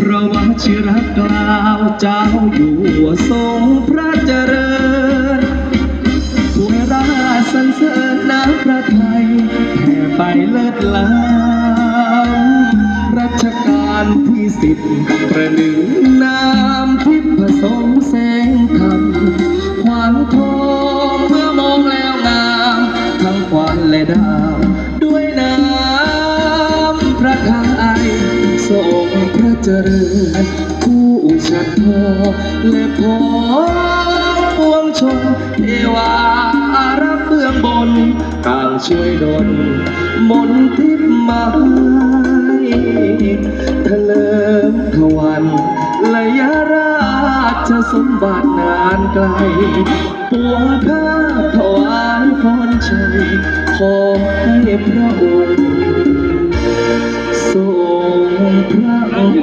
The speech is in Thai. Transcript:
พระวชิรกล่าวเจ้าอยู่หัวทรงพระเจริญถวยราสรรเสริญน้ำพระไทยแผ่ไปเลิศล้ำรัชกาลที่สิบประหนึ่งน้ำทิพย์ผสมแสงธรรมขวานทองเมื่อมองแล้วงามทั้งควันและดา เจริญ ผู้ชัดทอและพอปวงชนเทวารักษ์เบื้องบนต่างช่วยดลมนทิพย์มาให้เลิมทวันและยาราชสมบัตินานไกลปวงข้าถวายพรชัยขอให้พระองค์ 돌아오잖아